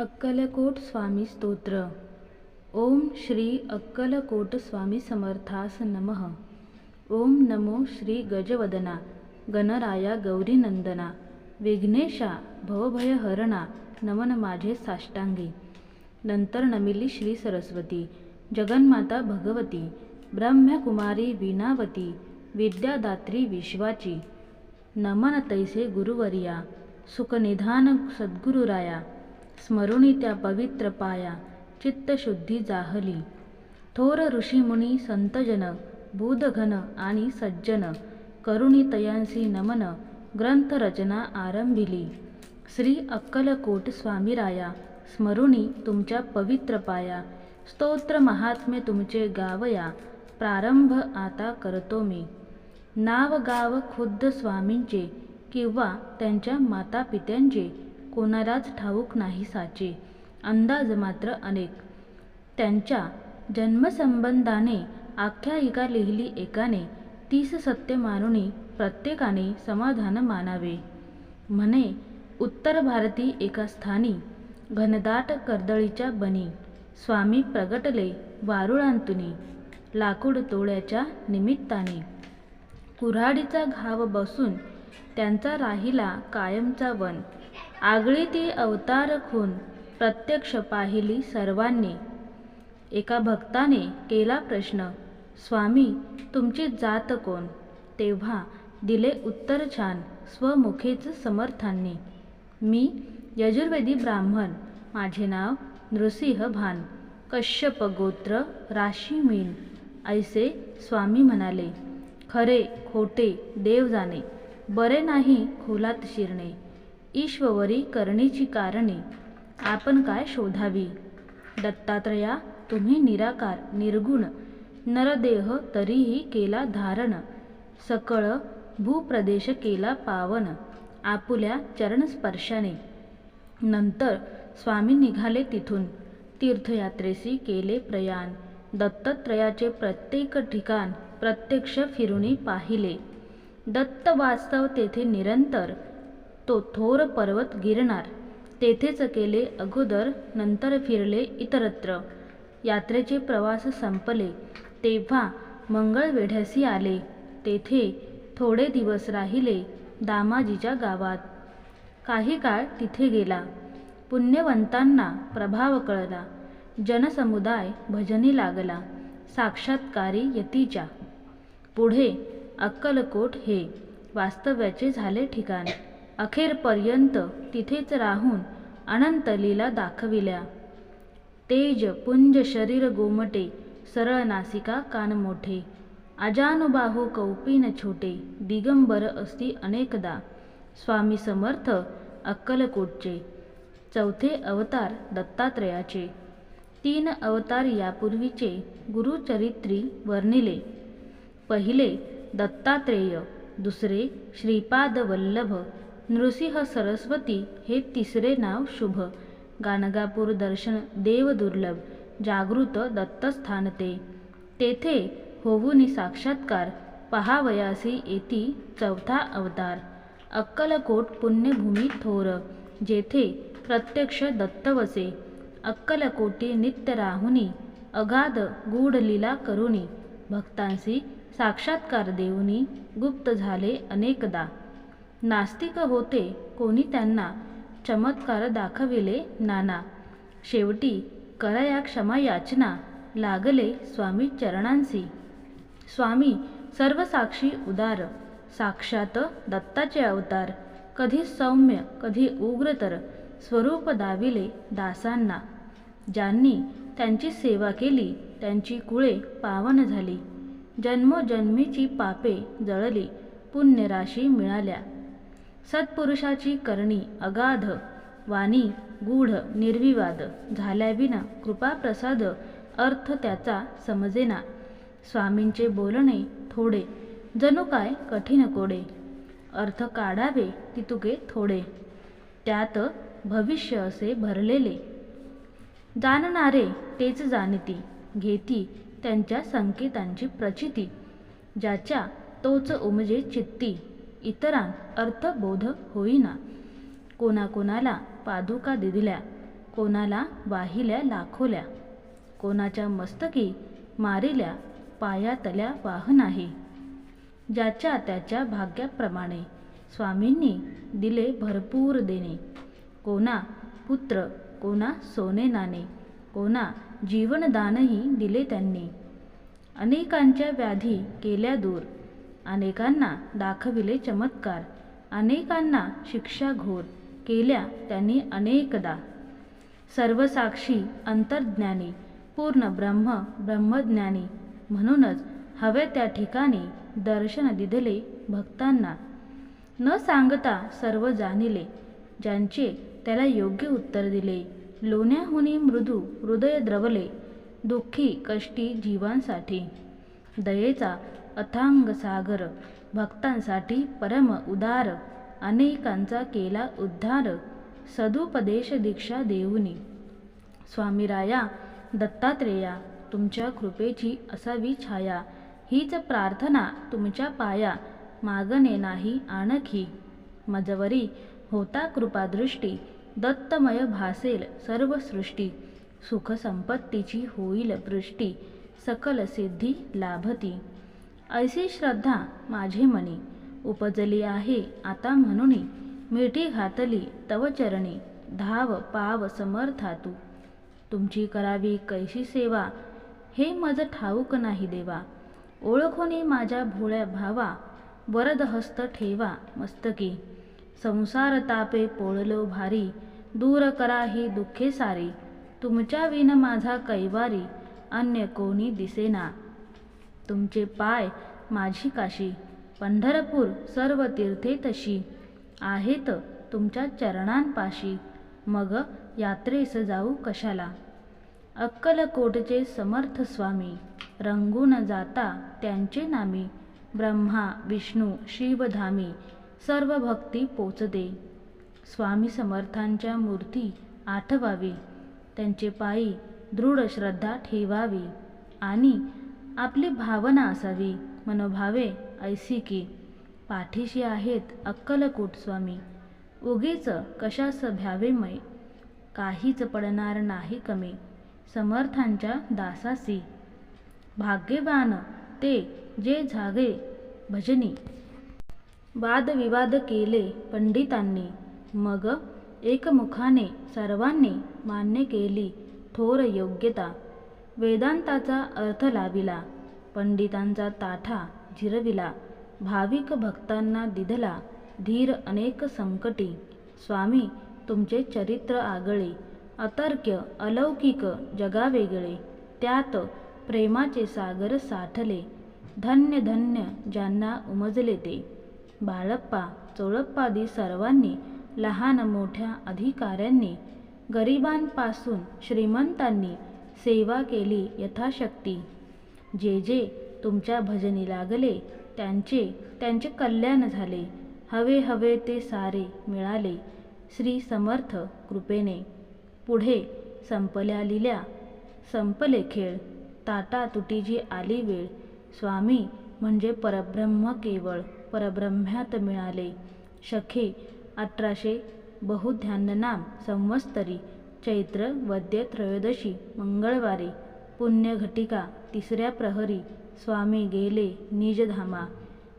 अक्कलकोट स्वामी स्तोत्र। ओम श्री अक्कलकोट स्वामी समर्थास नमः ओम नमो श्री गजवदना, गणराया गौरीनंदना विघ्नेशा भवभयहरणा, नमन माझे साष्टांगी। नंतर नमिली श्री सरस्वती, जगन्माता भगवती, ब्रह्मकुमारी वीणावती, विद्यादात्री विश्वाची, नमन तैसे गुरुवर्या, सुखनिधान सद्गुरुराया स्मरुणी त्या पवित्र पाया चित्तशुद्धी जाहली. थोर ऋषीमुनी संतजन बुधघन आणि सज्जन करुणी तयांसी नमन ग्रंथरचना आरंभिली. श्री अक्कलकोट स्वामीराया स्मरुणी तुमच्या पवित्र पाया स्तोत्र महात्म्य तुमचे गावया प्रारंभ आता करतो मी. नाव गाव खुद्द स्वामींचे किंवा त्यांच्या मातापित्यांचे कोणालाच ठाऊक नाही साचे. अंदाज मात्र अनेक. त्यांच्या जन्मसंबंधाने आख्यायिका लिहिली एकाने तीस सत्य मानुनी प्रत्येकाने समाधान मानावे. म्हणे उत्तर भारती एका स्थानी घनदाट कर्दळीच्या बनी. स्वामी प्रगटले वारुळांतुनी लाकूड तोड्याच्या निमित्ताने. कुऱ्हाडीचा घाव बसून त्यांचा राहिला कायमचा वन. आगळी ती अवतार खून प्रत्यक्ष पाहिली सर्वांनी. एका भक्ताने केला प्रश्न स्वामी तुमची जात कोण? तेव्हा दिले उत्तर छान स्वमुखेच समर्थांनी मी यजुर्वेदी ब्राह्मण माझे नाव नृसिंह भान कश्यप गोत्र राशी मीन ऐसे स्वामी म्हणाले खरे खोटे देव जाणे बरे नाही खोलात शिरणे ईश्ववरी करणीची कारणे. आपण काय शोधावी? दत्तात्रया तुम्ही निराकार निर्गुण. नरदेह तरीही केला धारण. सकळ भूप्रदेश केला पावन. आपुल्या चरणस्पर्शाने. नंतर स्वामी निघाले तिथून. तीर्थयात्रेसी केले प्रयाण. दत्तत्रयाचे प्रत्येक ठिकाण प्रत्यक्ष फिरुणी पाहिले. दत्त वास्तव तेथे निरंतर तो थोर पर्वत गिरणार. तेथेच केले अगोदर नंतर फिरले इतरत्र. यात्रेचे प्रवास संपले. तेव्हा मंगळवेढ्यासी आले. तेथे थोडे दिवस राहिले दामाजीच्या गावात. काही काळ तिथे गेला. पुण्यवंतांना प्रभाव कळला. जनसमुदाय भजनी लागला. साक्षात्कारी यतीच्या. पुढे अक्कलकोट हे वास्तव्याचे झाले ठिकाण. अखेरपर्यंत तिथेच राहून अनंत लीला दाखविल्या. तेज पुंज शरीर गोमटे सरळ नासिका कान मोठे अजानुबाहू कौपीन छोटे दिगंबर असती अनेकदा स्वामी समर्थ अक्कलकोटचे चौथे अवतार दत्तात्रयाचे तीन अवतार यापूर्वीचे गुरुचरित्री वर्णिले. पहिले दत्तात्रेय दुसरे श्रीपाद वल्लभ नृसिंह सरस्वती हे तिसरे नाव शुभ. गाणगापूर दर्शन देवदुर्लभ जागृत दत्तस्थान ते तेथे होऊनी साक्षात्कार पहावयासी येती चौथा अवतार. अक्कलकोट पुण्यभूमी थोर जेथे प्रत्यक्ष दत्तवसे. अक्कलकोटी नित्य राहुनी अगाध गूढ लीला करुनी भक्तांसी साक्षात्कार देऊनी गुप्त झाले अनेकदा. नास्तिक होते कोणी त्यांना चमत्कार दाखविले नाना. शेवटी करया क्षमा याचना लागले स्वामी चरणांसी स्वामी सर्वसाक्षी उदार. साक्षात दत्ताचे अवतार. कधी सौम्य कधी उग्रतर. स्वरूप दाविले दासांना. ज्यांनी त्यांची सेवा केली त्यांची कुळे पावन झाली. जन्मोजन्मीची पापे जळली पुण्यराशी मिळाल्या. सत्पुरुषाची करणी अगाध वाणी गूढ निर्विवाद झाल्याविना कृपाप्रसाद अर्थ त्याचा समजेना. स्वामींचे बोलणे थोडे जणू काय कठीण कोडे? अर्थ काढावे तितुके थोडे. त्यात भविष्य असे भरलेले. जाणणारे तेच जाणती घेती त्यांच्या संकेतांची प्रचिती ज्याच्या तोच उमजे चित्ती. इतरां अर्थबोध होईना. कोणाकोणाला पादुका दिदिल्या कोणाला वाहिल्या लाखोल्या कोणाच्या मस्तकी मारिल्या पायातल्या वाहन आहे ज्याच्या त्याच्या भाग्याप्रमाणे स्वामींनी दिले भरपूर देणे. कोणा पुत्र कोणा सोने नाणे कोणा जीवनदानही दिले त्यांनी. अनेकांच्या व्याधी केल्या दूर. अनेकांना दाखविले चमत्कार. अनेकांना शिक्षा घोर केल्या त्यांनी अनेकदा. सर्वसाक्षी अंतर्ज्ञानी पूर्ण ब्रह्म ब्रह्मज्ञानी म्हणूनच हवे त्या ठिकाणी दर्शन दिदले भक्तांना. न सांगता सर्व जाणिले ज्यांचे त्याला योग्य उत्तर दिले. लोण्याहुनी मृदू हृदय द्रवले दुःखी कष्टी जीवांसाठी. दयेचा अथांग सागर. भक्तांसाठी परम उदार. अनेकांचा केला उद्धार. सदुपदेश दीक्षा देऊनी. स्वामीराया दत्तात्रेया तुमच्या कृपेची असावी छाया. हीच प्रार्थना तुमच्या पाया. मागणे नाही आणखी. मजवरी होता कृपादृष्टी. दत्तमय भासेल सर्व सृष्टी सुखसंपत्तीची होईल वृष्टी सकल सिद्धी लाभती. ऐसी श्रद्धा माझे मनी. उपजली आहे आता म्हणून मिठी घातली तव चरणी. धाव पाव समर्था तू. तुमची करावी कैशी सेवा? हे मज ठाऊक नाही देवा. ओळखोनी माझ्या भोळ्या भावा. वरद हस्त ठेवा मस्तकी. संसार तापे पोळलो भारी. दूर करा ही दुःखे सारी. तुमच्या विन माझा कैवारी. अन्य कोणी दिसेना. तुमचे पाय माझी काशी. पंढरपूर सर्व तीर्थे तशी. आहेत तुमच्या चरणांपाशी. मग यात्रेस जाऊ कशाला? अक्कलकोटचे समर्थ स्वामी. रंगून जाता त्यांचे नामी. ब्रह्मा विष्णू शिवधामी. सर्व भक्ती पोचते. स्वामी समर्थांच्या मूर्ती आठवावी. त्यांचे पायी दृढ श्रद्धा ठेवावी. आणि आपली भावना असावी. मनोभावे ऐसी की पाठीशी आहेत अक्कलकोट स्वामी. उगीच कशास भ्यावे मै? काहीच पडणार नाही कमी. समर्थांच्या दासासी. भाग्यवान ते जे झागे भजनी. वादविवाद केले पंडितांनी. मग एकमुखाने सर्वांनी मान्य केली थोर योग्यता. वेदांताचा अर्थ लाविला पंडितांचा ताठा जिरविला भाविक भक्तांना दिधला धीर अनेक संकटी. स्वामी तुमचे चरित्र आगळे अतर्क्य अलौकिक जगावेगळे त्यात प्रेमाचे सागर साठले धन्य धन्य ज्यांना उमजले ते. बाळप्पा चोळप्पादी सर्वांनी लहान मोठ्या अधिकाऱ्यांनी गरिबांपासून श्रीमंतांनी सेवा केली यथाशक्ती. जे जे तुमच्या भजनी लागले त्यांचे त्यांचे कल्याण झाले. हवे हवे ते सारे मिळाले. श्री समर्थ कृपेने. पुढे संपल्या लिल्या संपले खेळ. ताटा तुटीची आली वेळ. स्वामी म्हणजे परब्रह्म केवळ परब्रह्म्यात मिळाले. शखे अठराशे बहुध्याननाम संवत्सरी. चैत्र वद्य त्रयोदशी मंगळवारी पुण्यघटिका तिसऱ्या प्रहरी स्वामी गेले निजधामा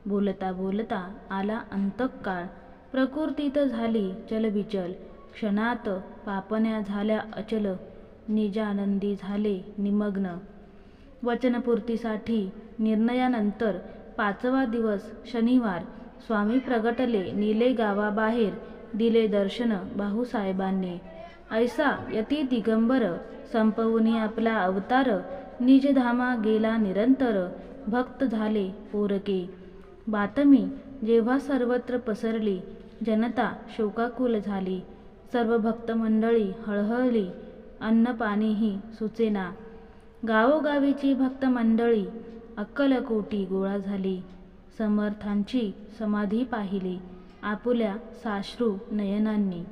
बोलता बोलता आला अंतकाळ. प्रकृतीत झाली चलबिचल क्षणात पापण्या झाल्या अचल निजानंदी झाले निमग्न. वचनपूर्तीसाठी निर्णयानंतर पाचवा दिवस शनिवार स्वामी प्रगटले नीले गावाबाहेर दिले दर्शन भाऊसाहेबांनी ऐसा यती दिगंबर संपवुनी आपला अवतार निजधामा गेला निरंतर भक्त झाले पोरके। बातमी जेव्हा सर्वत्र पसरली जनता शोकाकुल झाली। सर्व भक्तमंडळी हळहळली अन्न पाणीही सुचेना। गावोगावीची भक्तमंडळी अक्कलकोटी गोळा झाली। समर्थांची समाधी पाहिली। आपुल्या साश्रू नयनांनी।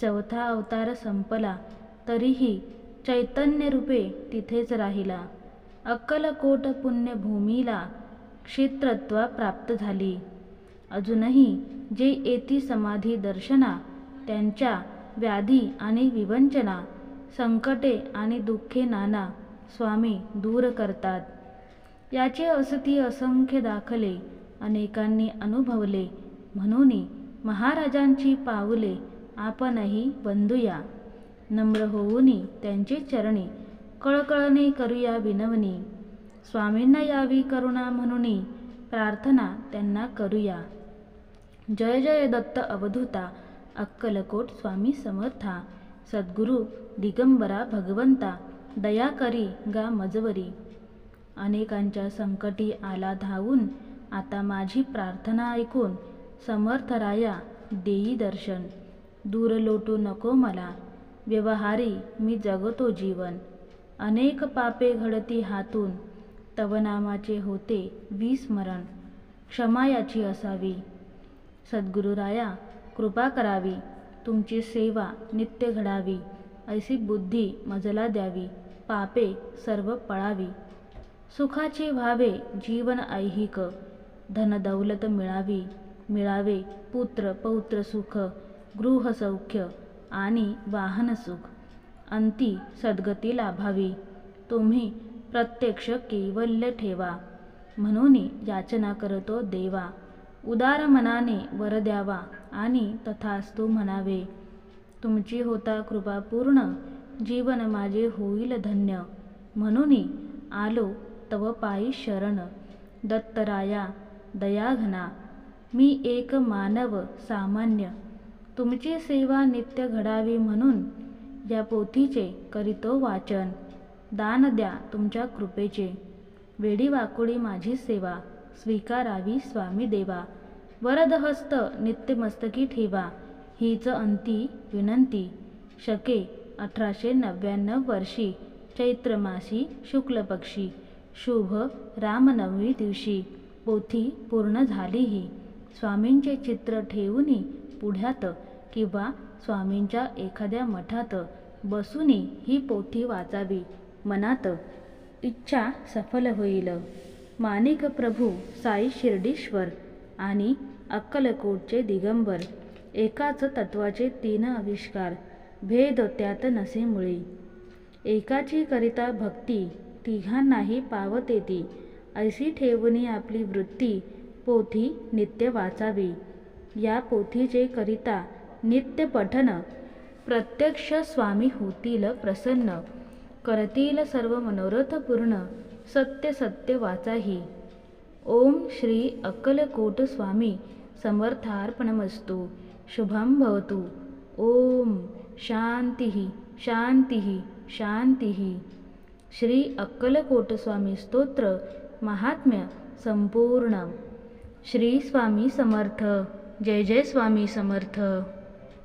चौथा अवतार संपला तरीही चैतन्यरूपे तिथेच राहिला. अक्कलकोट पुण्यभूमीला क्षेत्रत्वा प्राप्त झाली. अजूनही जे येती समाधी दर्शना त्यांच्या व्याधी आणि विवंचना संकटे आणि दुःखे नाना स्वामी दूर करतात. याचे असती असंख्य दाखले अनेकांनी अनुभवले म्हणून महाराजांची पावले आपणही बंधूया नम्र होऊनी त्यांचे चरणी कळकळणे करूया विनवणी स्वामींना यावी करुणा म्हणून प्रार्थना त्यांना करूया. जय जय दत्त अवधूता अक्कलकोट स्वामी समर्था. सद्गुरु दिगंबरा भगवंता दया करी गा मजवरी. अनेकांच्या संकटी आला धावून आता माझी प्रार्थना ऐकून समर्थराया देई दर्शन. दूर लोटू नको मला. व्यवहारी मी जगतो जीवन. अनेक पापे घडती हातून. तवनामाचे होते विस्मरण क्षमा याची असावी. सद्गुरुराया कृपा करावी. तुमची सेवा नित्य घडावी. ऐसी बुद्धी मजला द्यावी. पापे सर्व पळावी. सुखाचे व्हावे जीवन ऐहिक. धनदौलत मिळावी. मिळावे पुत्र पौत्र सुख. गृहसौख्य आणि वाहनसुख. अंती सद्गती लाभावी. तुम्ही प्रत्यक्ष कैवल्य ठेवा. म्हणून याचना करतो देवा. उदार मनाने वर द्यावा आणि तथास्तु म्हणावे तुमची होता कृपा पूर्ण जीवन माझे होईल धन्य. म्हणून आलो तव पायी शरण. दत्तराया दयाघना मी एक मानव सामान्य. तुमची सेवा नित्य घडावी म्हणून या पोथीचे करीतो वाचन. दान द्या तुमच्या कृपेचे. वेडी वाकुळी माझी सेवा स्वीकारावी स्वामी देवा. वरदहस्त नित्यमस्तकी ठेवा हीच अंती विनंती. शके अठराशे नव्याण्णव वर्षी चैत्र मासी शुक्ल पक्षी. शुभ रामनवमी दिवशी पोथी पूर्ण झाली ही स्वामींचे चित्र ठेवूनी पुढ्यात किंवा स्वामींच्या एखाद्या मठात बसूनही ही पोथी वाचावी. मनात इच्छा सफल होईल. माणिक प्रभू साई शिर्डीश्वर आणि अक्कलकोटचे दिगंबर एकाच तत्वाचे तीन आविष्कार भेद त्यात नसे मुळी एकाची करिता भक्ती तिघांनाही पावत येती. ऐशी ठेवणी आपली वृत्ती पोथी नित्य वाचावी. या पोथीचे करिता नित्य पठन प्रत्यक्ष स्वामी होतील प्रसन्न. करतील सर्व मनोरथ पूर्ण. सत्य सत्य वाचाही. ओम श्री अक्कलकोट स्वामी समर्थार्पणमस्तु. शुभम भवतु. ओम शांती शांती शांती श्री अक्कलकोट स्वामी स्तोत्र महात्म्य संपूर्ण. श्री स्वामी समर्थ. जय जय स्वामी समर्थ.